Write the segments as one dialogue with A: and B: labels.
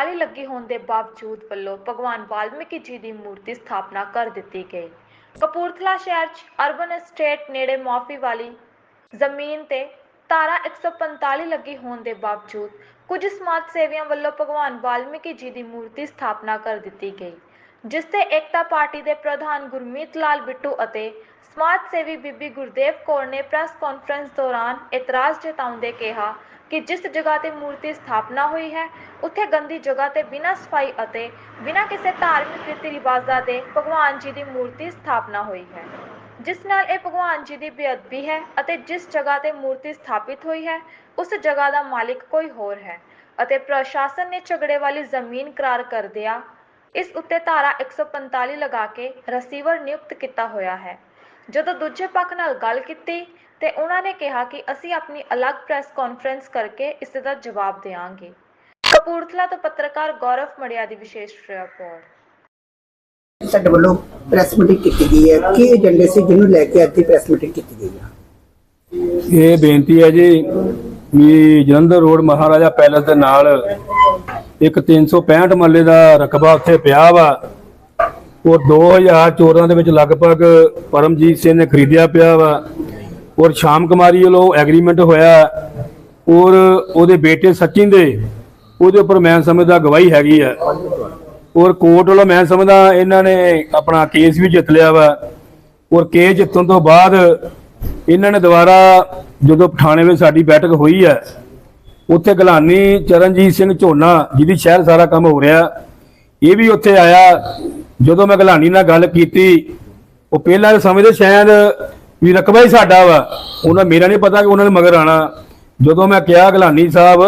A: 45 ਲੱਗੀ ਹੋਣ ਦੇ ਬਾਵਜੂਦ ਵੱਲੋਂ ਭਗਵਾਨ ਵਾਲਮੀਕੀ ਜੀ ਦੀ ਮੂਰਤੀ ਸਥਾਪਨਾ ਕਰ ਦਿੱਤੀ ਗਈ। ਕਪੂਰਥਲਾ ਸ਼ਹਿਰ 'ਚ ਅਰਬਨ ਐਸਟੇਟ ਨੇੜੇ ਮਾਫੀ ਵਾਲੀ ਜ਼ਮੀਨ ਤੇ ਤਾਰਾ 145 ਲੱਗੀ ਹੋਣ ਦੇ ਬਾਵਜੂਦ ਕੁਝ ਸਮਾਜ ਸੇਵੀਆਂ ਵੱਲੋਂ ਭਗਵਾਨ ਵਾਲਮੀਕੀ ਜੀ ਦੀ ਮੂਰਤੀ ਸਥਾਪਨਾ ਕਰ ਦਿੱਤੀ ਗਈ, ਜਿਸ ਤੇ ਏਕਤਾ ਪਾਰਟੀ ਦੇ ਪ੍ਰਧਾਨ ਗੁਰਮੀਤ ਲਾਲ ਬਿੱਟੂ ਅਤੇ ਸਮਾਜ ਸੇਵੀ ਬੀਬੀ ਗੁਰਦੇਵ ਕੌਰ ਨੇ ਪ੍ਰੈਸ ਕਾਨਫਰੰਸ ਦੌਰਾਨ ਇਤਰਾਜ਼ ਜਤਾਉਂਦੇ ਕਿਹਾ ਕਿ ਜਿਸ ਜਗ੍ਹਾ ਤੇ ਮੂਰਤੀ ਸਥਾਪਨਾ ਹੋਈ ਹੈ, ਉੱਥੇ ਗੰਦੀ ਜਗ੍ਹਾ ਤੇ ਬਿਨਾਂ ਸਫ਼ਾਈ ਅਤੇ ਬਿਨਾਂ ਕਿਸੇ ਧਾਰਮਿਕ ਰੀਤੀ ਰਿਵਾਜ਼ਾਂ ਦੇ ਭਗਵਾਨ ਜੀ ਦੀ ਮੂਰਤੀ ਸਥਾਪਨਾ ਹੋਈ ਹੈ। ਜਿਸ ਨਾਲ ਇਹ ਭਗਵਾਨ ਜੀ ਦੀ ਬੇਅਦਬੀ ਹੈ ਅਤੇ ਜਿਸ ਜਗ੍ਹਾ ਤੇ ਮੂਰਤੀ ਸਥਾਪਿਤ ਹੋਈ ਹੈ, ਉਸ ਜਗ੍ਹਾ ਦਾ ਮਾਲਿਕ ਕੋਈ ਹੋਰ ਹੈ ਅਤੇ ਪ੍ਰਸ਼ਾਸਨ ਨੇ ਝਗੜੇ ਵਾਲੀ ਜ਼ਮੀਨ ਕਰਾਰ ਕਰਦਿਆਂ ਇਸ ਉੱਤੇ ਧਾਰਾ 145 ਲਗਾ ਕੇ ਰਸੀਵਰ ਨਿਯੁਕਤ ਕੀਤਾ ਹੋਇਆ ਹੈ। ਜਦੋਂ ਦੂਜੇ ਪੱਖ ਨਾਲ ਗੱਲ ਕੀਤੀ ਤੇ ਉਹਨਾਂ ਨੇ ਕਿਹਾ ਕਿ ਅਸੀਂ ਆਪਣੀ ਅਲੱਗ ਪ੍ਰੈਸ ਕਾਨਫਰੰਸ ਕਰਕੇ ਇਸ ਦਾ ਜਵਾਬ ਦੇਵਾਂਗੇ। ਕਪੂਰਥਲਾ ਤੋਂ ਪੱਤਰਕਾਰ ਗੌਰਵ ਮੜਿਆ ਦੀ ਵਿਸ਼ੇਸ਼ ਰਿਪੋਰਟ
B: ਸਾਡੇ ਵੱਲੋਂ ਪ੍ਰੈਸ ਮੀਟਿੰਗ ਕੀਤੀ ਗਈ ਹੈ। ਕੀ ਏਜੰਡੇ ਸੀ ਜਿਹਨੂੰ ਲੈ ਕੇ ਅੱਜ ਦੀ ਪ੍ਰੈਸ ਮੀਟਿੰਗ ਕੀਤੀ ਗਈ ਹੈ?
C: ਇਹ ਬੇਨਤੀ ਹੈ ਜੀ ਵੀ ਜਲੰਧਰ ਰੋਡ ਮਹਾਰਾਜਾ ਪੈਲਸ ਦੇ ਨਾਲ ਇੱਕ 365 ਮੱਲੇ ਦਾ ਰਕਬਾ ਉੱਥੇ ਪਿਆ ਵਾ। ਉਹ 2014 ਦੇ ਵਿੱਚ ਲਗਭਗ ਪਰਮਜੀਤ ਸਿੰਘ ਨੇ ਖਰੀਦਿਆ ਪਿਆ ਵਾ। ਔਰ ਸ਼ਾਮ ਕੁਮਾਰੀ ਵੱਲੋਂ ਐਗਰੀਮੈਂਟ ਹੋਇਆ ਔਰ ਉਹਦੇ ਬੇਟੇ ਸਚਿਨ ਦੇ, ਉਹਦੇ ਉੱਪਰ ਮੈਂ ਸਮਝਦਾ ਗਵਾਹੀ ਹੈਗੀ ਹੈ। ਔਰ ਕੋਰਟ ਵੱਲੋਂ ਮੈਂ ਸਮਝਦਾ ਇਹਨਾਂ ਨੇ ਆਪਣਾ ਕੇਸ ਵੀ ਜਿੱਤ ਲਿਆ ਵਾ। ਔਰ ਕੇਸ ਜਿੱਤਣ ਤੋਂ ਬਾਅਦ ਇਹਨਾਂ ਨੇ ਦੁਬਾਰਾ ਜਦੋਂ ਪਠਾਣੇ ਵਿੱਚ ਸਾਡੀ ਬੈਠਕ ਹੋਈ ਹੈ, ਉੱਥੇ ਗਲਾਨੀ ਚਰਨਜੀਤ ਸਿੰਘ ਝੋਨਾ ਜਿਹਦੀ ਸ਼ਹਿਰ ਸਾਰਾ ਕੰਮ ਹੋ ਰਿਹਾ, ਇਹ ਵੀ ਉੱਥੇ ਆਇਆ। ਜਦੋਂ ਮੈਂ ਗਲਾਨੀ ਨਾਲ ਗੱਲ ਕੀਤੀ, ਉਹ ਪਹਿਲਾਂ ਤਾਂ ਸਮਝਦੇ ਸ਼ਾਇਦ ਵੀ ਰਕਬਾ ਹੀ ਸਾਡਾ ਵਾ। ਉਹਨਾਂ ਮੇਰਾ ਨਹੀਂ ਪਤਾ ਕਿ ਉਹਨਾਂ ਨੇ ਮਗਰ ਆਣਾ। ਜਦੋਂ ਮੈਂ ਕਿਹਾ, ਗਲਾਨੀ ਸਾਹਿਬ,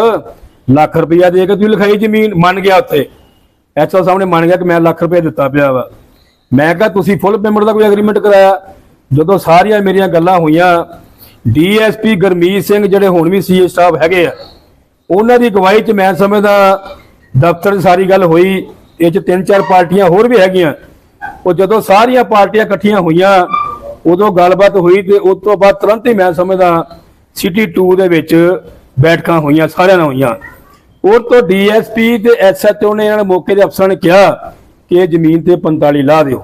C: ਲੱਖ ਰੁਪਈਆ ਦੇ ਕੇ ਤੁਸੀਂ ਲਿਖਾਈ ਜ਼ਮੀਨ? ਮੰਨ ਗਿਆ ਉੱਥੇ। ਐਸਓ ਸਾਹਮਣੇ ਮੰਨ ਗਿਆ ਕਿ ਮੈਂ ਲੱਖ ਰੁਪਇਆ ਦਿੱਤਾ ਪਿਆ ਵਾ। ਮੈਂ ਕਿਹਾ, ਤੁਸੀਂ ਫੁੱਲ ਪੇਮੈਂਟ ਦਾ ਕੋਈ ਐਗਰੀਮੈਂਟ ਕਰਾਇਆ? ਜਦੋਂ ਸਾਰੀਆਂ ਮੇਰੀਆਂ ਗੱਲਾਂ ਹੋਈਆਂ ਡੀਐਸਪੀ ਗਰਮੀਤ ਸਿੰਘ ਜਿਹੜੇ ਹੁਣ ਵੀ ਸੀਏ ਸਾਹਿਬ ਹੈਗੇ ਆ, ਉਹਨਾਂ ਦੀ ਅਗਵਾਈ 'ਚ ਮੈਂ ਸਮਝਦਾ, ਦਫ਼ਤਰ ਸਾਰੀ ਗੱਲ ਹੋਈ, ਇਹ 'ਚ ਤਿੰਨ ਚਾਰ ਪਾਰਟੀਆਂ ਹੋਰ ਵੀ ਹੈਗੀਆਂ। ਉਹ ਜਦੋਂ ਸਾਰੀਆਂ ਪਾਰਟੀਆਂ ਇਕੱਠੀਆਂ ਹੋਈਆਂ ਉਦੋਂ ਗੱਲਬਾਤ ਹੋਈ ਤੇ ਉਸ ਤੋਂ ਬਾਅਦ ਤੁਰੰਤ ਹੀ ਮੈਂ ਸਮਝਦਾ ਸਿਟੀ 2 ਦੇ ਵਿੱਚ ਬੈਠਕਾਂ ਹੋਈਆਂ, ਸਾਰਿਆਂ ਨਾਲ ਹੋਈਆਂ। ਉਹ ਤੋਂ ਡੀਐਸਪੀ ਤੇ ਐਸਐਚਓ ਨੇ ਇਹਨਾਂ ਨੇ ਮੌਕੇ ਦੇ ਅਫਸਰਾਂ ਨੇ ਕਿਹਾ ਕਿ ਇਹ ਜ਼ਮੀਨ ਤੇ 45 ਲਾ ਦਿਓ।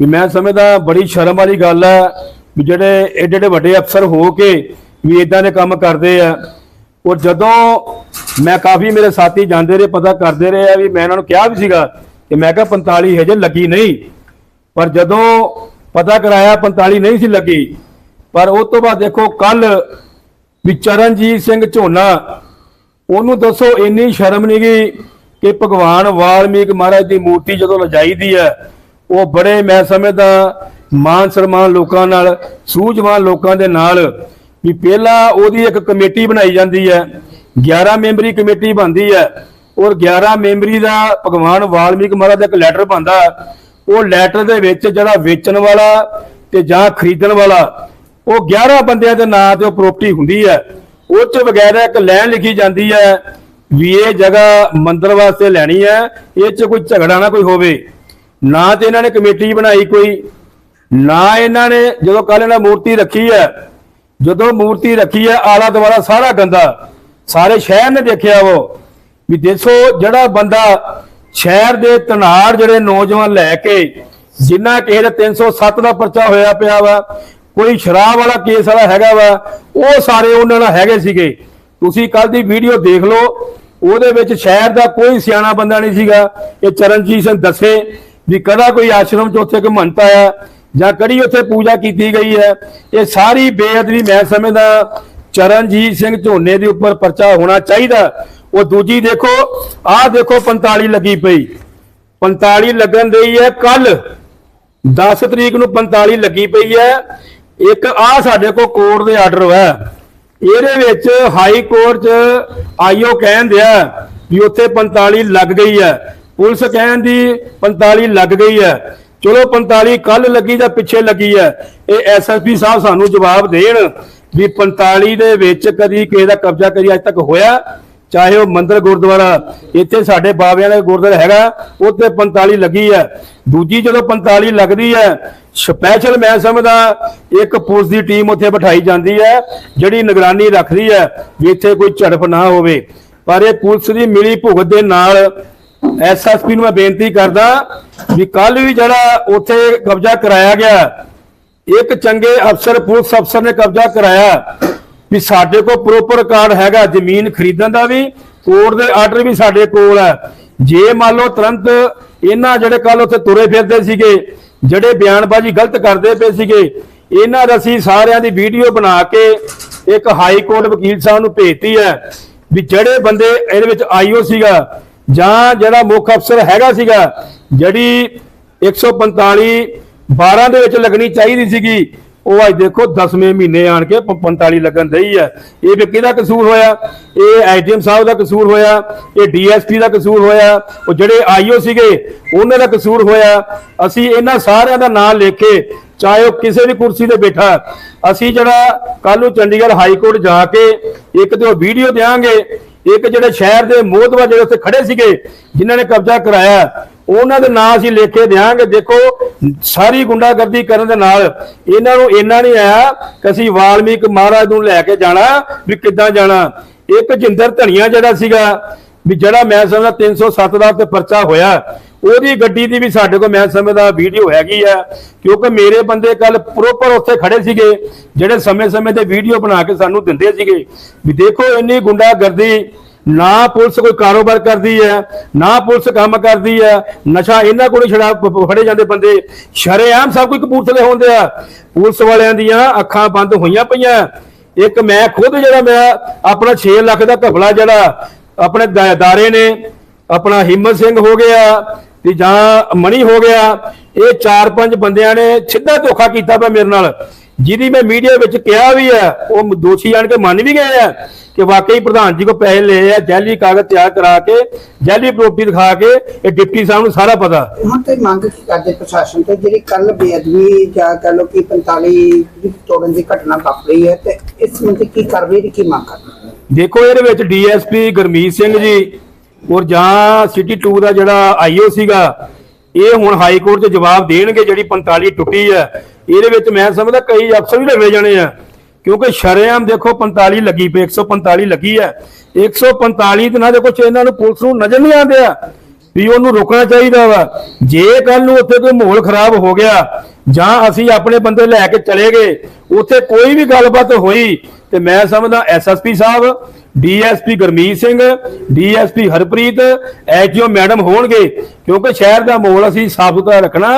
C: ਵੀ ਮੈਂ ਸਮਝਦਾ ਬੜੀ ਸ਼ਰਮ ਵਾਲੀ ਗੱਲ ਹੈ ਵੀ ਜਿਹੜੇ ਏਡੇ ਏਡੇ ਵੱਡੇ ਅਫਸਰ ਹੋ ਕੇ ਵੀ ਇਦਾਂ ਦੇ ਕੰਮ ਕਰਦੇ ਆ। ਔਰ ਜਦੋਂ ਮੈਂ ਕਾਫੀ ਮੇਰੇ ਸਾਥੀ ਜਾਂਦੇ ਰਹੇ, ਪਤਾ ਕਰਦੇ ਰਹੇ ਆ ਵੀ ਮੈਂ ਇਹਨਾਂ ਨੂੰ ਕਿਹਾ ਵੀ ਸੀਗਾ ਕਿ ਮੈਂ ਕਿਹਾ 45 ਹਜੇ ਲੱਗੀ ਨਹੀਂ। ਪਰ ਜਦੋਂ ਪਤਾ ਕਰਾਇਆ 45 ਨਹੀਂ ਸੀ ਲੱਗੀ। ਪਰ ਉਸ ਤੋਂ ਬਾਅਦ ਦੇਖੋ, ਕੱਲ ਵੀ ਚਰਨਜੀਤ ਸਿੰਘ ਝੋਨਾ, ਉਹਨੂੰ ਦੱਸੋ, ਇੰਨੀ ਸ਼ਰਮ ਨਹੀਂ ਗਈ ਕਿ ਭਗਵਾਨ ਵਾਲਮੀਕ ਮਹਾਰਾਜ ਦੀ ਮੂਰਤੀ ਜਦੋਂ ਲਜਾਈਦੀ ਹੈ, ਉਹ ਬੜੇ, ਮੈਂ ਸਮਝਦਾ, ਮਾਨ ਸਨਮਾਨ ਲੋਕਾਂ ਨਾਲ, ਸੂਝਵਾਨ ਲੋਕਾਂ ਦੇ ਨਾਲ, ਵੀ ਪਹਿਲਾਂ ਉਹਦੀ ਇੱਕ ਕਮੇਟੀ ਬਣਾਈ ਜਾਂਦੀ ਹੈ 11 ਮੈਂਬਰੀ ਕਮੇਟੀ ਬਣਦੀ ਹੈ, ਔਰ 11 ਮੈਂਬਰੀ ਦਾ ਭਗਵਾਨ ਵਾਲਮੀਕ ਮਹਾਰਾਜ ਦਾ ਇੱਕ ਲੈਟਰ ਬਣਦਾ ਉਹ ਲੈਟਰ ਦੇ ਵਿੱਚ ਜਿਹੜਾ ਵੇਚਣ ਵਾਲਾ ਤੇ ਜਾਂ ਖਰੀਦਣ ਵਾਲਾ, ਉਹ 11 ਬੰਦਿਆਂ ਦੇ ਨਾਂ ਤੇ ਉਹ ਪ੍ਰਾਪਰਟੀ ਹੁੰਦੀ ਹੈ। ਉਹ ਚ ਵਗੈਰਾ ਇੱਕ ਲਾਈਨ ਲਿਖੀ ਜਾਂਦੀ ਹੈ ਵੀ ਇਹ ਜਗ੍ਹਾ ਮੰਦਰ ਵਾਸਤੇ ਲੈਣੀ ਹੈ, ਇਹ ਚ ਕੋਈ ਝਗੜਾ ਨਾ ਕੋਈ ਹੋਵੇ। ਨਾ ਤੇ ਇਹਨਾਂ ਨੇ ਕਮੇਟੀ ਬਣਾਈ ਕੋਈ, ਨਾ ਇਹਨਾਂ ਨੇ ਜਦੋਂ ਕੱਲ ਇਹਨਾਂ ਮੂਰਤੀ ਰੱਖੀ ਹੈ, ਜਦੋਂ ਮੂਰਤੀ ਰੱਖੀ ਹੈ, ਆਲਾ ਦੁਆਲਾ ਸਾਰਾ ਗੰਦਾ। ਸਾਰੇ ਸ਼ਹਿਰ ਨੇ ਦੇਖਿਆ ਉਹ ਵੀ ਦੇਖੋ ਜਿਹੜਾ ਬੰਦਾ ਸ਼ਹਿਰ ਦੇ ਤਨਾੜ ਜਿਹੜੇ ਨੌਜਵਾਨ ਲੈ ਕੇ ਜਿੰਨਾ ਕਿਸੇ ਦਾ 307 ਦਾ ਪਰਚਾ ਹੋਇਆ ਪਿਆ ਵਾ, ਕੋਈ ਸ਼ਰਾਬ ਵਾਲਾ ਕੇਸ ਵਾਲਾ ਹੈਗਾ ਵਾ, ਉਹ ਸਾਰੇ ਉਹਨਾਂ ਨਾਲ ਹੈਗੇ ਸੀਗੇ। ਤੁਸੀਂ ਕੱਲ ਦੀ ਵੀਡੀਓ ਦੇਖ ਲਓ, ਉਹਦੇ ਵਿੱਚ ਸ਼ਹਿਰ ਦਾ ਕੋਈ ਸਿਆਣਾ ਬੰਦਾ ਨਹੀਂ ਸੀਗਾ। ਇਹ ਚਰਨਜੀਤ ਸਿੰਘ ਦੱਸੇ ਵੀ ਕਦਾ ਕੋਈ ਆਸ਼ਰਮ ਚ ਉੱਥੇ ਕੋਈ ਮੰਨਤਾ ਆ ਜਾਂ ਕੜੀ ਉੱਥੇ ਪੂਜਾ ਕੀਤੀ ਗਈ ਹੈ। ਇਹ ਸਾਰੀ ਬੇਅਦਬੀ ਮੈਂ ਸਮਝਦਾ, ਚਰਨਜੀਤ ਸਿੰਘ ਝੋਨੇ ਦੇ ਉੱਪਰ ਪਰਚਾ ਹੋਣਾ ਚਾਹੀਦਾ। ਉਹ ਦੂਜੀ ਦੇਖੋ, ਆਹ ਦੇਖੋ 45 ਲੱਗੀ ਪਈ। 45 ਲੱਗਣ ਦੇਈ ਹੈ ਕੱਲ 10 ਤਰੀਕ ਨੂੰ 45 ਲੱਗੀ ਪਈ ਹੈ। ਇੱਕ ਆ ਸਾਡੇ ਕੋਲ ਕੋਰਟ ਦੇ ਆਰਡਰ ਹੈ। ਇਹਦੇ ਵਿੱਚ ਹਾਈ ਕੋਰਟ ਚ ਆਈਓ ਕਹਿਣ ਦਿਆ ਵੀ ਉੱਥੇ 45 ਲੱਗ ਗਈ ਹੈ। ਪੁਲਿਸ ਕਹਿਣ ਦੀ 45 ਲੱਗ ਗਈ ਹੈ। ਚਲੋ 45 ਕੱਲ ਲੱਗੀ ਜਾਂ ਪਿੱਛੇ ਲੱਗੀ ਹੈ। ਇਹ ਐਸਐਸਪੀ ਸਾਹਿਬ ਸਾਨੂੰ ਜਵਾਬ ਦੇਣ ਵੀ 45 ਦੇ ਵਿੱਚ ਕਦੀ ਕਿਸੇ ਦਾ ਕਬਜ਼ਾ ਕਦੀ ਅੱਜ ਤੱਕ ਹੋਇਆ। ਚਾਹੇ ਉਹ ਮੰਦਿਰ ਗੁਰਦੁਆਰਾ, ਇੱਥੇ ਸਾਡੇ ਬਾਬਿਆਂ ਦਾ ਗੁਰਦੁਆਰਾ ਹੈਗਾ, ਉੱਥੇ 45 ਲੱਗੀ ਹੈ। ਦੂਜੀ ਜਦੋਂ 45 ਲੱਗਦੀ ਹੈ ਸਪੈਸ਼ਲ ਮੈਂ ਸਮਝਦਾ ਇੱਕ ਪੁਲਿਸ ਦੀ ਟੀਮ ਉੱਥੇ ਬਿਠਾਈ ਜਾਂਦੀ ਹੈ, ਜਿਹੜੀ ਨਿਗਰਾਨੀ ਰੱਖਦੀ ਹੈ ਵੀ ਇੱਥੇ ਕੋਈ ਝੜਪ ਨਾ ਹੋਵੇ। ਪਰ ਇਹ ਪੁਲਿਸ ਦੀ ਮਿਲੀ ਭੁਗਤ ਦੇ ਨਾਲ ਐਸਐਸਪੀ ਨੂੰ ਮੈਂ ਬੇਨਤੀ ਕਰਦਾ ਵੀ ਕੱਲ ਵੀ ਜਿਹੜਾ ਉੱਥੇ ਕਬਜ਼ਾ ਕਰਾਇਆ ਗਿਆ, ਇੱਕ ਚੰਗੇ ਅਫਸਰ, ਪੁਲਿਸ ਅਫਸਰ ਨੇ ਕਬਜ਼ਾ ਕਰਾਇਆ ਵੀ ਸਾਡੇ ਕੋਲ ਪ੍ਰੋਪਰ ਕਾਰਡ ਹੈਗਾ, ਜ਼ਮੀਨ ਖਰੀਦਣ ਦਾ ਵੀ ਕੋਰਟ ਦੇ ਆਰਡਰ ਵੀ ਸਾਡੇ ਕੋਲ ਹੈ। ਜੇ ਮੰਨ ਲਓ ਤੁਰੰਤ ਇਹਨਾਂ ਜਿਹੜੇ ਕੱਲ ਉੱਥੇ ਤੁਰੇ ਫਿਰਦੇ ਸੀਗੇ, ਜਿਹੜੇ ਬਿਆਨਬਾਜ਼ੀ ਗਲਤ ਕਰਦੇ ਪਏ ਸੀਗੇ, ਇਹਨਾਂ ਦਾ ਅਸੀਂ ਸਾਰਿਆਂ ਦੀ ਵੀਡੀਓ ਬਣਾ ਕੇ ਇੱਕ ਹਾਈ ਕੋਰਟ ਵਕੀਲ ਸਾਹਿਬ ਨੂੰ ਭੇਜਤੀ ਹੈ ਵੀ ਜਿਹੜੇ ਬੰਦੇ ਇਹਦੇ ਵਿੱਚ ਆਈਓ ਸੀਗਾ ਜਾਂ ਜਿਹੜਾ ਮੁੱਖ ਅਫਸਰ ਹੈਗਾ ਸੀਗਾ, ਜਿਹੜੀ 145 12 ਦੇ ਵਿੱਚ ਲੱਗਣੀ ਚਾਹੀਦੀ ਸੀਗੀ ਉਹ ਅੱਜ ਦੇਖੋ 10ਵੇਂ ਮਹੀਨੇ ਆਣ ਕੇ 45 ਲੱਗਣ ਦਈ ਹੈ ਇਹ ਵੀ ਕਿਹਦਾ ਕਸੂਰ ਹੋਇਆ? ਇਹ ਐਜੀਐਮ ਸਾਹਿਬ ਦਾ ਕਸੂਰ ਹੋਇਆ, ਇਹ ਡੀਐਸਪੀ ਦਾ ਕਸੂਰ ਹੋਇਆ, ਉਹ ਜਿਹੜੇ ਆਈਓ ਸੀਗੇ, ਉਹਨਾਂ ਦਾ ਕਸੂਰ ਹੋਇਆ। ਅਸੀਂ ਇਹਨਾਂ ਸਾਰਿਆਂ ਦਾ ਨਾਮ ਲਿਖ ਕੇ ਚਾਹੇ ਉਹ ਕਿਸੇ ਵੀ ਕੁਰਸੀ ਤੇ ਬੈਠਾ, ਅਸੀਂ ਜਿਹੜਾ ਕੱਲ ਨੂੰ ਚੰਡੀਗੜ੍ਹ ਹਾਈ ਕੋਰਟ ਜਾ ਕੇ ਇੱਕ ਤੇ ਉਹ ਵੀਡੀਓ ਦੇਾਂਗੇ ਇੱਕ ਜਿਹੜੇ ਸ਼ਹਿਰ ਦੇ ਮੋਹਤਵਾ ਜਿਹੜੇ ਉੱਥੇ ਖੜੇ ਸੀਗੇ, ਜਿਨ੍ਹਾਂ ਨੇ ਕਬਜ਼ਾ ਕਰਾਇਆ ਉਹਨਾਂ ਦੇ ਨਾਂ ਅਸੀਂ ਲਿਖ ਕੇ ਦਿਆਂਗੇ। ਦੇਖੋ, ਸਾਰੀ ਗੁੰਡਾਗਰਦੀ ਕਰਨ ਦੇ ਨਾਲ ਇਹਨਾਂ ਨੂੰ ਇੰਨਾ ਨਹੀਂ ਆਇਆ ਕਿ ਅਸੀਂ ਵਾਲਮੀਕ ਮਹਾਰਾਜ ਨੂੰ ਲੈ ਕੇ ਜਾਣਾ, ਵੀ ਕਿੱਦਾਂ ਜਾਣਾ। ਇੱਕ ਜਿੰਦਰ ਧਣੀਆਂ ਜਿਹੜਾ ਸੀਗਾ, ਵੀ ਜਿਹੜਾ ਮੈਂ ਸਮਝਦਾ 307 ਦਾ ਤੇ ਪਰਚਾ ਹੋਇਆ, ਉਹਦੀ ਗੱਡੀ ਦੀ ਵੀ ਸਾਡੇ ਕੋਲ ਮੈਂ ਸਮਝਦਾ ਵੀਡੀਓ ਹੈਗੀ ਆ, ਕਿਉਂਕਿ ਮੇਰੇ ਬੰਦੇ ਕੱਲ ਪ੍ਰੋਪਰ ਉੱਥੇ ਖੜੇ ਸੀਗੇ, ਜਿਹੜੇ ਸਮੇਂ-ਸਮੇਂ ਤੇ ਵੀਡੀਓ ਬਣਾ ਕੇ ਸਾਨੂੰ ਦਿੰਦੇ ਸੀਗੇ। ਵੀ ਦੇਖੋ, ਇੰਨੀ ਗੁੰਡਾਗਰਦੀ ਨਾ ਪੁਲਿਸ ਕੋਈ ਕਾਰੋਬਾਰ ਕਰਦੀ ਹੈ, ਨਾ ਪੁਲਿਸ ਕੰਮ ਕਰਦੀ ਹੈ, ਨਸ਼ਾ ਇਹਨਾਂ ਕੋਲ ਛੜਾ ਫੜੇ ਜਾਂਦੇ ਬੰਦੇ। ਸ਼ਰੇਆਮ ਸਭ ਕੋਈ ਕਪੂਰਥਲੇ ਹੁੰਦੇ ਆ। ਪੁਲਿਸ ਵਾਲਿਆਂ ਦੀਆਂ ਅੱਖਾਂ ਬੰਦ ਹੋਈਆਂ ਪਈਆਂ। ਇੱਕ ਮੈਂ ਖੁਦ ਜਿਹੜਾ ਮੈਂ ਆਪਣਾ 6 ਲੱਖ ਦਾ ਘਪਲਾ ਜਿਹੜਾ ਆਪਣੇ ਦਾਰੇ ਨੇ, ਆਪਣਾ ਹਿੰਮਤ ਸਿੰਘ ਹੋ ਗਿਆ ਤੇ ਜਾਂ ਮਣੀ ਹੋ ਗਿਆ, ਇਹ ਚਾਰ ਪੰਜ ਬੰਦਿਆਂ ਨੇ ਸਿੱਧਾ ਧੋਖਾ ਕੀਤਾ ਪਿਆ ਮੇਰੇ ਨਾਲ। ਜਿਹਦੀ ਮੈਂ ਮੀਡੀਆ ਵਿੱਚ ਕਿਹਾ ਵੀ ਹੈ ਉਹ ਦੋਸ਼ੀ ਆਣ ਕੇ ਮੰਨ ਵੀ ਗਏ ਆ ਕਿ ਵਾਕਈ ਪ੍ਰਧਾਨ ਜੀ ਕੋ ਪੈਸੇ ਲਏ ਆ ਜੈਲੀ ਕਾਗਜ਼ ਤਿਆਰ ਕਰਾ ਕੇ ਜੈਲੀ ਪ੍ਰੋਪਰਟੀ ਦਿਖਾ ਕੇ ਇਹ ਡਿਪਟੀ ਸਾਹਿਬ ਨੂੰ ਸਾਰਾ ਪਤਾ।
B: ਹੁਣ ਤੇ ਮੰਗ ਕੀ ਕਰਦੇ ਪ੍ਰਸ਼ਾਸਨ ਤੇ? ਜਿਹੜੀ ਕੱਲ ਬੇਅਦਬੀ ਜਾਂ ਕਹ ਲੋ ਕਿ 45 ਦੀ ਤੋੜਨ ਦੀ ਘਟਨਾ ਵਾਪਰੀ ਹੈ ਤੇ ਇਸ ਸੰਬੰਧੀ ਕੀ ਕਾਰਵਾਈ ਦੀ ਕੀ ਮੰਗ ਕਰਦੇ?
C: ਦੇਖੋ ਇਹਦੇ ਵਿੱਚ ਡੀਐਸਪੀ ਗਰਮੀਤ ਸਿੰਘ ਜੀ ਔਰ ਜਾਂ ਸਿਟੀ 2 ਦਾ ਜਿਹੜਾ ਆਈਓ ਸੀਗਾ ਇਹ ਹੁਣ ਹਾਈ ਕੋਰਟ 'ਚ ਜਵਾਬ ਦੇਣਗੇ ਜਿਹੜੀ 45 ਟੁੱਟੀ ਹੈ। ਇਹਦੇ ਵਿੱਚ ਮੈਂ ਸਮਝਦਾ ਕਈ ਅਫਸਰ ਵੀ ਲਵੇ ਜਾਣੇ ਆ। ਕਿਉਂਕਿ ਸ਼ਰੇਆਮ ਦੇਖੋ 45 ਲੱਗੀ ਪਈ 145 ਲੱਗੀ ਹੈ 145 ਤੇ ਨਾ ਦੇਖੋ ਇਹਨਾਂ ਨੂੰ ਪੁਲਿਸ ਨੂੰ ਨਜ਼ਰ ਨਹੀਂ ਆਉਂਦੇ ਆ ਵੀ ਉਹਨੂੰ ਰੋਕਣਾ ਚਾਹੀਦਾ ਵਾ। ਜੇ ਕੱਲ ਨੂੰ ਉੱਥੇ ਕੋਈ ਮਾਹੌਲ ਖਰਾਬ ਹੋ ਗਿਆ ਜਾਂ ਅਸੀਂ ਆਪਣੇ ਬੰਦੇ ਲੈ ਕੇ ਚਲੇ ਗਏ, ਉੱਥੇ ਕੋਈ ਵੀ ਗੱਲਬਾਤ ਹੋਈ ਤੇ ਮੈਂ ਸਮਝਦਾ ਐਸਐਸਪੀ ਸਾਹਿਬ DSP Gurmeet Singh DSP Harpreet SHO madam ਹੋਣਗੇ ਕਿਉਂਕਿ ਸ਼ਹਿਰ ਦਾ ਮਾਹੌਲ ਅਸੀਂ ਸਾਫ਼ ਸੁਥਰਾ ਰੱਖਣਾ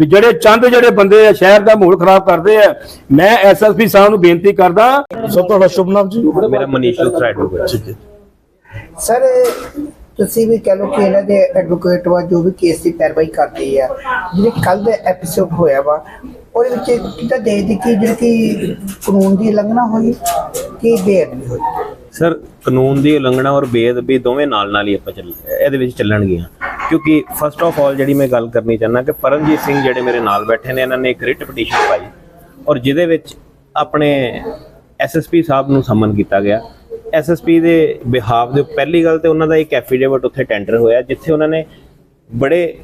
C: ਵੀ ਜਿਹੜੇ ਚੰਦ ਜਿਹੜੇ ਬੰਦੇ ਆ ਸ਼ਹਿਰ ਦਾ ਮਾਹੌਲ ਖਰਾਬ ਕਰਦੇ ਆ ਮੈਂ ਐਸਐਸਪੀ ਸਾਹਿਬ ਨੂੰ ਬੇਨਤੀ ਕਰਦਾ।
D: ਸਰ ਤੁਹਾਡਾ ਸ਼ੁਭ ਨਾਮ ਜੀ?
E: ਮੇਰਾ ਮਨੀਸ਼ ਲੁਥਰਾ ਐਡਵੋਕੇਟ
B: ਸਰ ਤੁਸੀਂ ਵੀ ਕਹ ਲੋ ਕਿ ਇਹਨਾਂ ਦੇ ਐਡਵੋਕੇਟ ਵਾ ਜੋ ਵੀ ਕੇਸ ਦੀ ਪੈਰਵਾਈ ਕਰਦੇ ਆ, ਜਿਹੜੇ ਕੱਲ ਦਾ ਐਪੀਸੋਡ ਹੋਇਆ ਵਾ, ਉਹਦੇ ਵਿੱਚ ਕਿਤਾ ਦੇ ਕਿ ਜਿਹੜੀ ਕਿ ਕਾਨੂੰਨ ਦੀ ਉਲੰਘਣਾ ਹੋਈ, ਕਿ ਬੇਅਦਬੀ ਹੋਈ?
E: ਸਰ, ਕਾਨੂੰਨ ਦੀ ਉਲੰਘਣਾ ਔਰ ਬੇਅਦਬੀ ਦੋਵੇਂ ਨਾਲ ਨਾਲ ਹੀ ਆਪਾਂ ਚੱਲ, ਇਹਦੇ ਵਿੱਚ ਚੱਲਣਗੀਆਂ। ਕਿਉਂਕਿ ਫਸਟ ਆਫ ਆਲ ਜਿਹੜੀ ਮੈਂ ਗੱਲ ਕਰਨੀ ਚਾਹੁੰਦਾ ਕਿ ਪਰਮਜੀਤ ਸਿੰਘ ਜਿਹੜੇ ਮੇਰੇ ਨਾਲ ਬੈਠੇ ਨੇ, ਇਹਨਾਂ ਨੇ ਇੱਕ ਰਿਟ ਪਟੀਸ਼ਨ ਪਾਈ, ਔਰ ਜਿਹਦੇ ਵਿੱਚ ਆਪਣੇ ਐਸਐਸਪੀ ਸਾਹਿਬ ਨੂੰ ਸਮਨ ਕੀਤਾ ਗਿਆ। ਐਸਐਸਪੀ ਦੇ ਬਿਹਾਫ ਦੇ ਪਹਿਲੀ ਗੱਲ ਤੇ ਉਹਨਾਂ ਦਾ ਇੱਕ ਐਫੀਡੇਵਿਟ ਉੱਥੇ ਟੈਂਡਰ ਹੋਇਆ, ਜਿੱਥੇ ਉਹਨਾਂ ਨੇ ਬੜੇ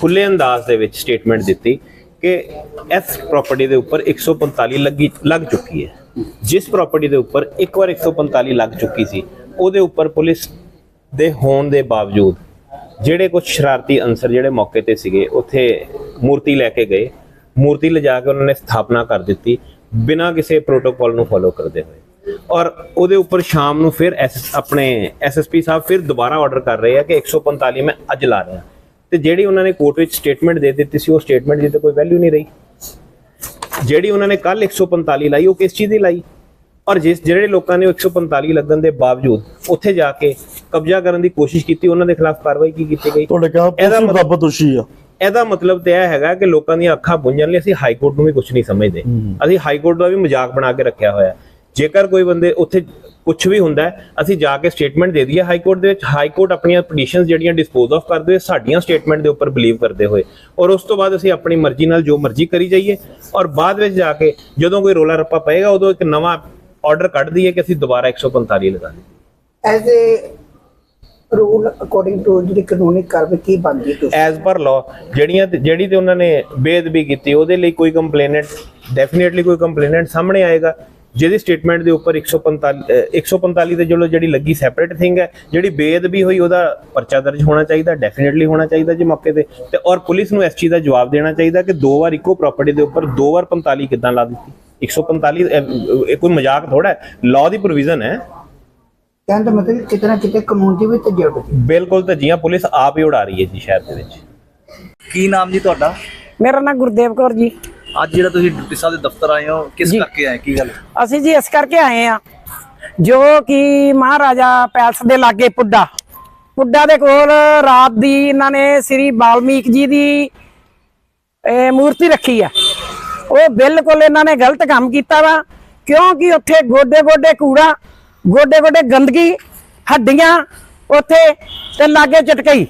E: ਖੁੱਲੇ ਅੰਦਾਜ਼ ਦੇ ਵਿੱਚ ਸਟੇਟਮੈਂਟ ਦਿੱਤੀ ਕਿ ਇਸ ਪ੍ਰਾਪਰਟੀ ਦੇ ਉੱਪਰ 145 ਲੱਗੀ, ਲੱਗ ਚੁੱਕੀ ਹੈ। ਜਿਸ ਪ੍ਰਾਪਰਟੀ ਦੇ ਉੱਪਰ ਇੱਕ ਵਾਰ 145 ਲੱਗ ਚੁੱਕੀ ਸੀ, ਉਹਦੇ ਉੱਪਰ ਪੁਲਿਸ ਦੇ ਹੋਣ ਦੇ ਬਾਵਜੂਦ ਜਿਹੜੇ ਕੁਝ ਸ਼ਰਾਰਤੀ ਅੰਸਰ ਜਿਹੜੇ ਮੌਕੇ ਤੇ ਸੀਗੇ, ਉੱਥੇ ਮੂਰਤੀ ਲੈ ਕੇ ਗਏ। ਮੂਰਤੀ ਲਿਜਾ ਕੇ ਉਹਨਾਂ ਨੇ ਸਥਾਪਨਾ ਕਰ ਦਿੱਤੀ। ਬਿਨਾਂ ਕਿਸੇ ਪ੍ਰੋਟੋਕਾਲ ਨੂੰ ਫੋਲੋ ਕਰਦੇ ਹੋਏ। ਔਰ ਉਹਦੇ ਉੱਪਰ ਸ਼ਾਮ ਨੂੰ ਫਿਰ ਆਪਣੇ ਐਸਐਸਪੀ ਸਾਹਿਬ ਫਿਰ ਦੁਬਾਰਾ ਆਰਡਰ ਕਰ ਰਹੇ ਆ ਕਿ 145 ਮੈਂ ਅੱਜ ਲਾ ਰਿਹਾ। ਤੇ ਜਿਹੜੀ ਉਹਨਾਂ ਨੇ ਕੋਰਟ ਵਿੱਚ ਸਟੇਟਮੈਂਟ ਦੇ ਦਿੱਤੀ ਸੀ ਉਹ ਸਟੇਟਮੈਂਟ ਦੀ ਤਾਂ ਕੋਈ ਵੈਲਿਊ ਨਹੀਂ ਰਹੀ। ਜਿਹੜੀ ਉਹਨਾਂ ਨੇ ਕੱਲ 145 ਲਾਈ ਉਹ ਕਿਸ ਚੀਜ਼ ਦੀ ਲਾਈ? ਔਰ ਜਿਸ ਜਿਹੜੇ ਲੋਕਾਂ ਨੇ ਉਹ 145 ਲੱਗਣ ਦੇ ਬਾਵਜੂਦ ਉੱਥੇ ਜਾ ਕੇ ਕਬਜ਼ਾ ਕਰਨ ਦੀ ਕੋਸ਼ਿਸ਼ ਕੀਤੀ ਉਹਨਾਂ ਦੇ ਖਿਲਾਫ ਕਾਰਵਾਈ ਕੀ ਕੀਤੀ ਗਈ?
D: ਤੁਹਾਡੇ ਕਹਾ
E: ਇਹਦਾ
D: ਰੱਬ ਦੋਸ਼ੀ ਆ।
E: ਇਹਦਾ ਮਤਲਬ ਤੇ ਇਹ ਹੈਗਾ ਕਿ ਲੋਕਾਂ ਦੀਆਂ ਅੱਖਾਂ ਬੁੰਝਣ ਲਈ ਅਸੀਂ ਹਾਈ ਕੋਰਟ ਨੂੰ ਵੀ ਕੁਝ ਨਹੀਂ ਸਮਝਦੇ। ਅਸੀਂ ਹਾਈ ਕੋਰਟ ਦਾ ਵੀ ਮਜ਼ਾਕ ਬਣਾ ਕੇ ਰੱਖਿਆ ਹੋਇਆ। ਹੈ। ਜੇਕਰ ਕੋਈ ਬੰਦੇ ਉੱਥੇ ਕੁਝ ਵੀ ਹੁੰਦਾ ਅਸੀਂ ਜਾ ਕੇ ਸਟੇਟਮੈਂਟ ਦੇ ਦਈਏ ਹਾਈ ਕੋਰਟ ਦੇ ਵਿੱਚ ਹਾਈ ਕੋਰਟ ਆਪਣੀਆਂ ਪਟੀਸ਼ਨਸ ਜਿਹੜੀਆਂ ਡਿਸਪੋਜ਼ ਆਫ ਕਰਦੇ ਹੋਏ ਸਾਡੀਆਂ ਸਟੇਟਮੈਂਟ ਦੇ ਉੱਪਰ ਬਲੀਵ ਕਰਦੇ ਹੋਏ। ਔਰ ਉਸ ਤੋਂ ਬਾਅਦ ਅਸੀਂ ਆਪਣੀ ਮਰਜ਼ੀ ਨਾਲ ਜੋ ਮਰਜ਼ੀ ਕਰੀ ਜਾਈਏ। ਔਰ ਬਾਅਦ ਵਿੱਚ ਜਾ ਕੇ ਜਦੋਂ ਕੋਈ ਰੋਲਾ ਰੱਪਾ ਪਏਗਾ ਉਦੋਂ ਇੱਕ ਨਵਾਂ ਆਰਡਰ ਕੱਢ ਦਈਏ ਕਿ ਅਸੀਂ ਦੁਬਾਰਾ 145 ਲਗਾ ਦਈਏ।
B: As a rule according to ਜਿਹੜੀ ਕਾਨੂੰਨੀ ਕਾਰਵਾਈ ਕੀ ਬਣਦੀ ਤੁਸੀਂ?
E: ਐਜ਼ ਪਰ ਲਾਅ ਜਿਹੜੀਆਂ ਜਿਹੜੀ ਤੇ ਉਹਨਾਂ ਨੇ ਬੇਅਦਬੀ ਕੀਤੀ ਉਹਦੇ ਲਈ ਕੋਈ ਕੰਪਲੇਨੈਂਟ ਡੈਫੀਨਿਟਲੀ ਕੋਈ ਕੰਪਲੇਨੈਂਟ ਸਾਹਮਣੇ ਆਏਗਾ। ਜਿਹਦੀ ਸਟੇਟਮੈਂਟ ਦੇ ਉੱਪਰ 145 ਅਹ 145 ਤੇ ਜਿਹੜਾ ਜਿਹੜੀ ਲੱਗੀ ਸੈਪਰੇਟ ਥਿੰਗ ਹੈ ਜਿਹੜੀ ਬੇਅਦਬੀ ਹੋਈ ਉਹਦਾ ਪਰਚਾ ਦਰਜ ਹੋਣਾ ਚਾਹੀਦਾ ਡੈਫੀਨਿਟਲੀ ਹੋਣਾ ਚਾਹੀਦਾ ਜੀ ਮੌਕੇ ਤੇ। ਤੇ ਔਰ ਪੁਲਿਸ ਨੂੰ ਇਸ ਚੀਜ਼ ਦਾ ਜਵਾਬ ਦੇਣਾ ਚਾਹੀਦਾ ਕਿ ਦੋ ਵਾਰ ਇੱਕੋ ਪ੍ਰਾਪਰਟੀ ਦੇ ਉੱਪਰ ਦੋ ਵਾਰ 45 ਕਿੱਦਾਂ ਲਾ ਦਿੱਤੀ? 145 ਇਹ ਕੋਈ ਮਜ਼ਾਕ ਥੋੜਾ ਹੈ। ਲਾਅ ਦੀ ਪ੍ਰੋਵੀਜ਼ਨ ਹੈ।
B: ਕਹਿਣ ਦਾ ਮਤਲਬ ਕਿਤੇ ਨਾ ਕਿਤੇ ਕਾਨੂੰਨ ਦੀ ਵੀ ਤੇ ਜੁੜ ਗਈ
E: ਬਿਲਕੁਲ ਧੱਜੀਆਂ ਪੁਲਿਸ ਆਪ ਹੀ ਉਡਾ ਰਹੀ ਹੈ ਜੀ ਸ਼ਹਿਰ ਦੇ ਵਿੱਚ।
D: ਕੀ ਨਾਮ ਜੀ ਤੁਹਾਡਾ?
F: ਮੇਰਾ ਨਾਮ ਗੁਰਦੇਵ ਕੌਰ ਜੀ।
D: ਅੱਜ ਜਿਹੜਾ ਤੁਸੀਂ ਡਿਪਟੀ ਸਾਹਿਬ ਦੇ ਦਫ਼ਤਰ ਆਏ ਹੋ ਕਿਸ
F: ਜੀ।
D: ਕਰਕੇ ਆਏ ਕੀ ਗੱਲ?
F: ਅਸੀਂ ਜੀ ਇਸ ਕਰਕੇ ਆਏ ਆ ਜੋ ਕਿ ਮਹਾਰਾਜਾ ਪੈਲਸ ਦੇ ਲਾਗੇ ਪੁੱਡਾ। ਪੁੱਡਾ ਦੇ ਕੋਲ ਰਾਤ ਦੀ ਇਹਨਾਂ ਨੇ ਸ੍ਰੀ ਬਾਲਮੀਕ ਜੀ ਦੀ ਇਹ ਮੂਰਤੀ ਰੱਖੀ ਆ। ਉਹ ਬਿਲਕੁਲ ਇਹਨਾਂ ਨੇ ਗਲਤ ਕੰਮ ਕੀਤਾ ਵਾ ਕਿਉਂਕਿ ਉੱਥੇ ਗੋਡੇ ਗੋਡੇ ਕੂੜਾ ਗੋਡੇ ਗੋਡੇ ਗੰਦਗੀ ਹੱਡੀਆਂ ਉੱਥੇ ਤੇ ਲਾਗੇ ਚਟਕਈ।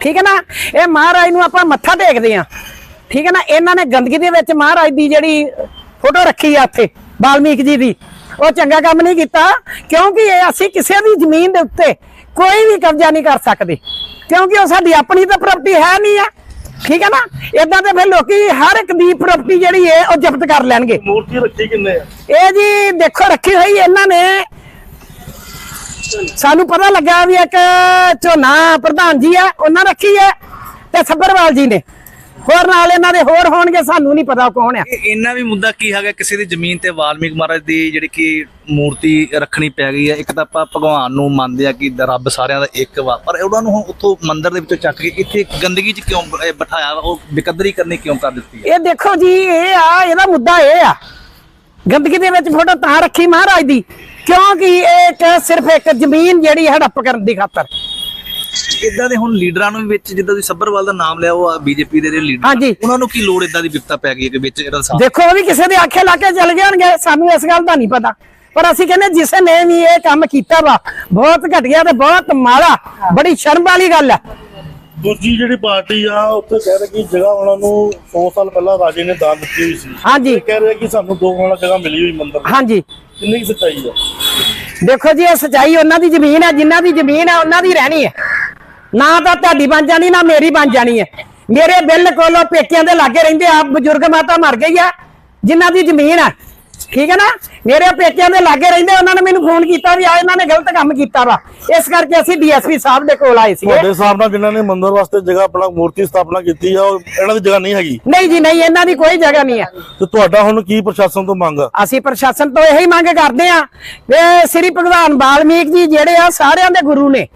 F: ਠੀਕ ਹੈ ਨਾ? ਇਹ ਮਹਾਰਾਜ ਨੂੰ ਆਪਾਂ ਮੱਥਾ ਟੇਕਦੇ ਆ ਠੀਕ ਹੈ ਨਾ ਇਹਨਾਂ ਨੇ ਗੰਦਗੀ ਦੇ ਵਿੱਚ ਮਹਾਰਾਜ ਦੀ ਜਿਹੜੀ ਫੋਟੋ ਰੱਖੀ ਆ ਉੱਥੇ ਬਾਲਮੀਕ ਜੀ ਦੀ। ਉਹ ਚੰਗਾ ਕੰਮ ਨਹੀਂ ਕੀਤਾ ਕਿਉਂਕਿ ਇਹ ਅਸੀਂ ਕਿਸੇ ਦੀ ਜ਼ਮੀਨ ਦੇ ਉੱਤੇ ਕੋਈ ਵੀ ਕਬਜ਼ਾ ਨਹੀਂ ਕਰ ਸਕਦੇ। ਕਿਉਂਕਿ ਉਹ ਸਾਡੀ ਆਪਣੀ ਤਾਂ ਪ੍ਰਾਪਰਟੀ ਹੈ ਨਹੀਂ ਆ ਠੀਕ ਹੈ ਨਾ? ਇਦਾਂ ਤੇ ਫਿਰ ਲੋਕੀ ਹਰ ਇੱਕ ਦੀ ਪ੍ਰਾਪਰਟੀ ਜਿਹੜੀ ਹੈ ਉਹ ਜ਼ਬਤ ਕਰ ਲੈਣਗੇ।
G: ਮੂਰਤੀ ਰੱਖੀ ਕਿੰਨੇ ਆ?
F: ਇਹ ਜੀ ਦੇਖੋ ਰੱਖੀ ਹੋਈ ਇਹਨਾਂ ਨੇ। ਸਾਨੂੰ ਪਤਾ ਲੱਗਾ ਵੀ ਇੱਕ ਝੋਨਾ ਪ੍ਰਧਾਨ ਜੀ ਆ ਉਹਨਾਂ ਰੱਖੀ ਹੈ ਤੇ ਸੱਬਰਵਾਲ ਜੀ ਨੇ। ਹੋਰ ਨਾਲ ਇਹਨਾਂ ਦੇ ਹੋਰ ਹੋਣਗੇ ਸਾਨੂੰ ਨਹੀਂ ਪਤਾ ਕੌਣ ਆ।
D: ਇਹ ਇਹਨਾਂ ਵੀ ਮੁੱਦਾ ਕੀ ਹੈਗਾ ਕਿਸੇ ਦੀ ਜ਼ਮੀਨ ਤੇ ਵਾਲਮੀਕ ਮਹਾਰਾਜ ਦੀ ਜਿਹੜੀ ਕਿ ਮੂਰਤੀ ਰੱਖਣੀ ਪੈ ਗਈ ਹੈ ਇੱਕ ਤਾਂ ਆਪਾਂ ਭਗਵਾਨ ਨੂੰ ਮੰਨਦੇ ਆ ਕਿ ਦ- ਰੱਬ ਸਾਰਿਆਂ ਦਾ ਇੱਕ ਵਾ ਪਰ ਉਹਨਾਂ ਨੂੰ ਹੁਣ ਉੱਥੋਂ ਮੰਦਿਰ ਦੇ ਵਿੱਚੋਂ ਚੱਕ ਕੇ ਇੱਥੇ ਗੰਦਗੀ 'ਚ ਕਿਉਂ ਬ- ਇਹ ਬਿਠਾਇਆ ਵਾ? ਉਹ ਬੇਕਦਰੀ ਕਰਨੀ ਕਿਉਂ ਕਰ ਦਿੱਤੀ ਹੈ?
F: ਇਹ ਦੇਖੋ ਜੀ ਇਹ ਆ ਇਹਦਾ ਮੁੱਦਾ ਇਹ ਆ। ਗੰਦਗੀ ਦੇ ਵਿੱਚ ਫੋਟੋ ਤਾਂ ਰੱਖੀ ਮਹਾਰਾਜ ਦੀ ਕਿਉਂਕਿ ਇਹ ਇੱਕ ਸਿਰਫ ਇੱਕ ਜ਼ਮੀਨ ਜਿਹੜੀ ਹੜੱਪ ਕਰਨ ਦੀ ਖਾਤਰ।
D: ਇਦਾਂ ਦੇ ਹੁਣ ਲੀਡਰਾਂ ਨੂੰ ਵੀ ਵਿੱਚ ਜਿੱਦਾਂ ਤੁਸੀਂ ਸੱਬਰਵਾਲ ਦਾ ਨਾਮ ਲਿਆ ਉਹ ਬੀਜੇਪੀ ਦੇ ਜਿਹੜੇ ਲੀਡਰ
F: ਹਾਂਜੀ।
D: ਉਹਨਾਂ ਨੂੰ ਕੀ ਲੋੜ ਇਦਾਂ ਦੀ ਵਿਪਤਾ ਪੈ ਗਈ ਕਿ ਵਿੱਚ ਇਹਦਾ ਸਾਥ?
F: ਦੇਖੋ ਉਹ ਵੀ ਕਿਸੇ ਦੇ ਆਖੇ ਲਾ ਕੇ ਚਲ ਜਾਣਗੇ ਸਾਨੂੰ ਇਸ ਗੱਲ ਦਾ ਨਹੀਂ ਪਤਾ। ਪਰ ਅਸੀਂ ਕਹਿੰਦੇ ਜਿਸ ਨੇ ਵੀ ਇਹ ਕੰਮ ਕੀਤਾ ਵਾ ਬਹੁਤ ਘਟੀਆ ਤੇ ਬਹੁਤ ਮਾੜਾ ਬੜੀ ਸ਼ਰਮ ਵਾਲੀ ਗੱਲ ਹੈ
G: ਦੂਜੀ ਜਿਹੜੀ ਪਾਰਟੀ ਆ ਉੱਥੇ ਕਹਿ ਰਹੇ ਕਿ ਜਗ੍ਹਾ ਉਹਨਾਂ ਨੂੰ 100 ਸਾਲ ਪਹਿਲਾਂ ਰਾਜੇ ਨੇ ਦਾਨ ਦਿੱਤੀ ਹੋਈ ਸੀ
F: ਹਾਂਜੀ।
G: ਇਹ ਕਹਿ ਰਹੇ ਕਿ ਸਾਨੂੰ ਦੋ ਵਾਲਾ ਜਗ੍ਹਾ ਮਿਲੀ ਹੋਈ ਮੰਦਿਰ ਦੀ।
F: ਹਾਂਜੀ।
G: ਕਿੰਨੀ ਕੁ ਸੱਚਾਈ ਆ?
F: ਦੇਖੋ ਜੀ ਇਹ ਸਚਾਈ ਉਹਨਾਂ ਦੀ ਜ਼ਮੀਨ ਹੈ ਜਿਨ੍ਹਾਂ ਦੀ ਜ਼ਮੀਨ ਹੈ ਉਹਨਾਂ ਦੀ ਰਹਿਣੀ ਹੈ ਨਾ ਤਾਂ ਤੁਹਾਡੀ ਬਣ ਜਾਣੀ ਨਾ ਮੇਰੀ ਬਣ ਜਾਣੀ ਹੈ। ਮੇਰੇ ਬਿਲਕੁਲ ਉਹ ਪੇਕਿਆਂ ਦੇ ਲਾਗੇ ਰਹਿੰਦੇ ਆ ਬਜ਼ੁਰਗ ਮਾਤਾ ਮਰ ਗਈ ਆ ਜਿਨ੍ਹਾਂ ਦੀ ਜ਼ਮੀਨ ਹੈ ਠੀਕ ਹੈ ਨਾ? ਮੇਰੇ ਪੇਕਿਆਂ ਦੇ ਲਾਗੇ ਰਹਿੰਦੇ ਉਹਨਾਂ ਨੇ ਮੈਨੂੰ ਫੋਨ ਕੀਤਾ ਵੀ ਆ ਇਹਨਾਂ ਨੇ ਗਲਤ ਕੰਮ ਕੀਤਾ ਵਾ। ਇਸ ਕਰਕੇ ਅਸੀਂ ਡੀਐਸਪੀ ਸਾਹਿਬ ਦੇ ਕੋਲ ਆਏ ਸੀ
G: ਤੁਹਾਡੇ ਹਿਸਾਬ ਨਾਲ ਜਿਨ੍ਹਾਂ ਨੇ ਮੰਦਿਰ ਵਾਸਤੇ ਜਗ੍ਹਾ ਆਪਣਾ ਮੂਰਤੀ ਸਥਾਪਨਾ ਕੀਤੀ ਆ ਉਹ ਇਹਨਾਂ ਦੀ ਜਗ੍ਹਾ ਨਹੀਂ ਹੈਗੀ?
F: ਨਹੀਂ ਜੀ ਨਹੀਂ ਇਹਨਾਂ ਦੀ ਕੋਈ ਜਗ੍ਹਾ ਨਹੀਂ ਹੈ।
G: ਤੇ ਤੁਹਾਡਾ ਹੁਣ ਕੀ ਪ੍ਰਸ਼ਾਸਨ ਤੋਂ ਮੰਗ ਆ?
F: ਅਸੀਂ ਪ੍ਰਸ਼ਾਸਨ ਤੋਂ ਇਹੀ ਮੰਗ ਕਰਦੇ ਆ ਕਿ ਸ੍ਰੀ ਭਗਵਾਨ ਵਾਲਮੀਕ ਜੀ ਜਿਹੜੇ ਆ ਸਾਰਿਆਂ ਦੇ ਗੁਰੂ ਨੇ।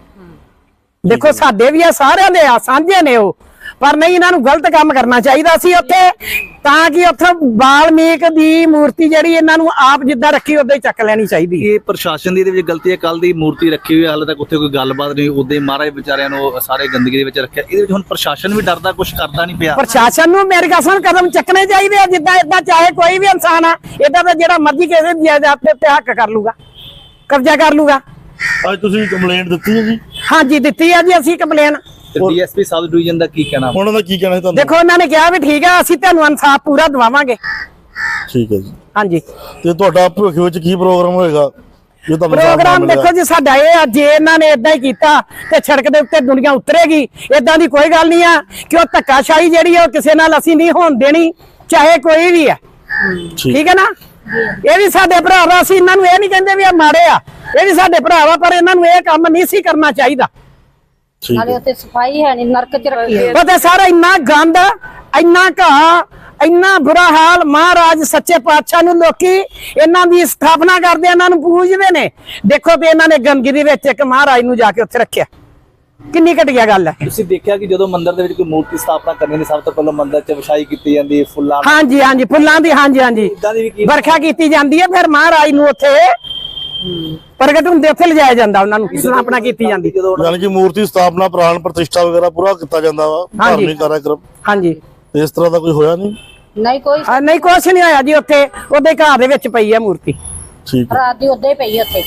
F: ਦੇਖੋ ਸਾਡੇ ਵੀ ਆ ਸਾਰਿਆਂ ਦੇ ਆ ਸਾਂਝੇ ਨੇ ਉਹ। ਪਰ ਨਹੀਂ ਇਹਨਾਂ ਨੂੰ ਗਲਤ ਕੰਮ ਕਰਨਾ ਚਾਹੀਦਾ ਸੀ ਉੱਥੇ। ਤਾਂ ਕਿ ਉੱਥੇ ਵਾਲਮੀਕ ਦੀ ਮੂਰਤੀ ਜਿਹੜੀ ਇਹਨਾਂ ਨੂੰ ਆਪ ਜਿੱਦਾਂ ਰੱਖੀ ਉਦਾਂ ਹੀ ਚੱਕ ਲੈਣੀ ਚਾਹੀਦੀ।
D: ਇਹ ਪ੍ਰਸ਼ਾਸਨ ਦੀ ਇਹਦੇ ਵਿੱਚ ਗਲਤੀ ਹੈ। ਕੱਲ ਦੀ ਮੂਰਤੀ ਰੱਖੀ ਹੋਈ ਹੈ। ਹਾਲੇ ਤੱਕ ਉੱਥੇ ਕੋਈ ਗੱਲਬਾਤ ਨਹੀਂ ਉਦਾਂ ਹੀ ਮਹਾਰਾਜ ਵਿਚਾਰਿਆਂ ਨੂੰ ਸਾਰੇ ਗੰਦਗੀ ਦੇ ਵਿੱਚ ਰੱਖਿਆ। ਇਹਦੇ ਵਿੱਚ ਹੁਣ ਪ੍ਰਸ਼ਾਸਨ ਵੀ ਡਰਦਾ ਕੁਝ ਕਰਦਾ ਨਹੀਂ ਪਿਆ।
F: ਪ੍ਰਸ਼ਾਸਨ ਨੂੰ ਮੇਰੇ ਕਸਮ ਕਦਮ ਚੱਕਣੇ ਚਾਹੀਦੇ ਆ। ਜਿੱਦਾਂ ਇਦਾਂ ਚਾਹੇ ਕੋਈ ਵੀ ਇਨਸਾਨ ਆ ਇਦਾਂ ਤਾਂ ਜਿਹੜਾ ਮਰਜ਼ੀ ਕਿਸੇ ਦੀ ਜਾਇਦਾਦ ਤੇ ਉੱਤੇ ਹੱਕ ਕਰ ਲੂਗਾ। ਕਬਜ਼ਾ ਕਰ ਲੂਗਾ।
G: ਅੱਜ ਤੁਸੀਂ ਕੰਪਲੇਂਟ ਦਿੱਤੀ ਹੈ ਜੀ?
F: ਹਾਂਜੀ ਦਿੱਤੀ ਆ ਜੀ ਅਸੀਂ ਕੰਪਲੇਨ
D: ਤੇ ਡੀਐਸਪੀ ਸਬ ਡਿਵੀਜ਼ਨ ਦਾ ਕੀ ਕਹਿਣਾ?
G: ਉਹਨਾਂ ਦਾ ਕੀ ਕਹਿਣਾ ਹੈ ਤੁਹਾਨੂੰ?
F: ਦੇਖੋ ਉਹਨਾਂ ਨੇ ਕਿਹਾ ਵੀ ਠੀਕ ਆ ਅਸੀਂ ਤੁਹਾਨੂੰ ਇਨਸਾਫ ਪੂਰਾ ਦਵਾਵਾਂਗੇ।
G: ਠੀਕ ਹੈ ਜੀ।
F: ਹਾਂਜੀ।
G: ਤੇ ਤੁਹਾਡਾ ਭਵਿੱਖ ਵਿੱਚ ਕੀ ਪ੍ਰੋਗਰਾਮ ਹੋਏਗਾ? ਜੇ ਤੁਹਾਨੂੰ ਇਨਸਾਫ਼ ਨਾ
F: ਪ੍ਰੋਗਰਾਮ
G: ਮਿਲਿਆ?
F: ਦੇਖੋ ਜੀ ਸਾਡਾ ਇਹ ਆ ਜੇ ਇਹਨਾਂ ਨੇ ਇਦਾਂ ਹੀ ਕੀਤਾ ਤੇ ਸੜਕ ਦੇ ਉੱਤੇ ਦੁਨੀਆ ਉਤਰੇਗੀ ਇਦਾਂ ਦੀ ਕੋਈ ਗੱਲ ਨਹੀਂ ਆ ਕਿ ਉਹ ਧੱਕਾਸ਼ਾਹੀ ਜਿਹੜੀ ਆ ਉਹ ਕਿਸੇ ਨਾਲ ਅਸੀਂ ਨਹੀਂ ਹੋਣ ਦੇਣੀ ਚਾਹੇ ਕੋਈ ਵੀ ਆ।
G: ਠੀਕ।
F: ਠੀਕ ਹੈ ਨਾ? ਇਹ ਵੀ ਸਾਡੇ ਭਰਾ ਵਾ ਅਸੀਂ ਇਹਨਾਂ ਨੂੰ ਇਹ ਨਹੀਂ ਕਹਿੰਦੇ ਵੀ ਇਹ ਮਾੜੇ ਆ। ਇਹ ਵੀ ਸਾਡੇ ਭਰਾ ਵਾ ਪਰ ਇਹਨਾਂ ਨੂੰ ਇਹ ਕੰਮ ਨਹੀਂ ਸੀ ਕਰਨਾ ਚਾਹੀਦਾ।
H: ਨਾਲੇ
G: ਹੈ।
H: ਉੱਥੇ ਸਫ਼ਾਈ ਹੈ ਨਹੀਂ ਨਰਕ ਚ ਰੱਖੀ ਹੋਈ
F: ਪਤਾ ਸਾਰਾ ਇੰਨਾ ਗੰਦ ਇੰਨਾ ਘਾਹ ਇੰਨਾ ਬੁਰਾ ਹਾਲ ਮਹਾਰਾਜ ਸੱਚੇ ਪਾਤਸ਼ਾਹ ਨੂੰ ਲੋਕੀ ਇਹਨਾਂ ਦੀ ਸਥਾਪਨਾ ਕਰਦੇ ਇਹਨਾਂ ਨੂੰ ਪੂਜਦੇ ਨੇ। ਦੇਖੋ ਤੇ ਇਹਨਾਂ ਨੇ ਗੰਦਗੀ ਦੇ ਵਿੱਚ ਇੱਕ ਮਹਾਰਾਜ ਨੂੰ ਜਾ ਕੇ ਉੱਥੇ ਰੱਖਿਆ। ਕਿੰਨੀ ਘਟੀਆ ਗੱਲ ਹੈ।
D: ਤੁਸੀਂ ਦੇਖਿਆ ਕਿ ਜਦੋਂ ਮੰਦਿਰ ਦੇ ਵਿੱਚ ਕੋਈ ਮੂਰਤੀ ਸਥਾਪਨਾ ਕਰਨੀ ਦੀ ਸਭ ਤੋਂ ਪਹਿਲਾਂ ਮੰਦਿਰ 'ਚ ਵਿਛਾਈ ਕੀਤੀ ਜਾਂਦੀ ਹੈ ਫੁੱਲਾਂ।
F: ਹਾਂਜੀ ਹਾਂਜੀ ਫੁੱਲਾਂ ਦੀ ਹਾਂਜੀ ਹਾਂਜੀ। ਵਰਖਾ ਕੀਤੀ ਜਾਂਦੀ ਹੈ ਫਿਰ ਮਹਾਰਾਜ ਨੂੰ ਉੱਥੇ ਪ੍ਰਗਟ ਹੁੰਦੇ ਉੱਥੇ ਲਿਜਾਇਆ ਜਾਂਦਾ ਉਹਨਾਂ ਨੂੰ ਸਥਾਪਨਾ ਕੀਤੀ ਜਾਂਦੀ।
D: ਜਦੋਂ
G: ਯਾਨੀ ਕਿ ਮੂਰਤੀ ਸਥਾਪਨਾ ਪ੍ਰਾਣ ਪ੍ਰਤਿਸ਼ਠਾ ਵਗੈਰਾ ਪੂਰਾ ਕੀਤਾ ਜਾਂਦਾ ਵਾ
F: ਹਾਂਜੀ।
G: ਧਾਰਮਿਕ ਕਾਰਜਕ੍ਰਮ
F: ਹਾਂਜੀ।
G: ਤੇ ਇਸ ਤਰ੍ਹਾਂ ਦਾ ਕੋਈ ਹੋਇਆ ਨਹੀਂ?
H: ਨਹੀਂ ਕੋਈ
F: ਆ, ਨਹੀਂ ਕੁਛ ਨਹੀਂ ਹੋਇਆ ਜੀ ਉੱਥੇ। ਉਹਦੇ ਘਰ ਦੇ ਵਿੱਚ ਪਈ ਹੈ ਮੂਰਤੀ।
G: ਠੀਕ ਹੈ।
H: ਰਾਤ ਦੀ ਉੱਦਾਂ ਹੀ ਪਈ ਉੱਥੇ।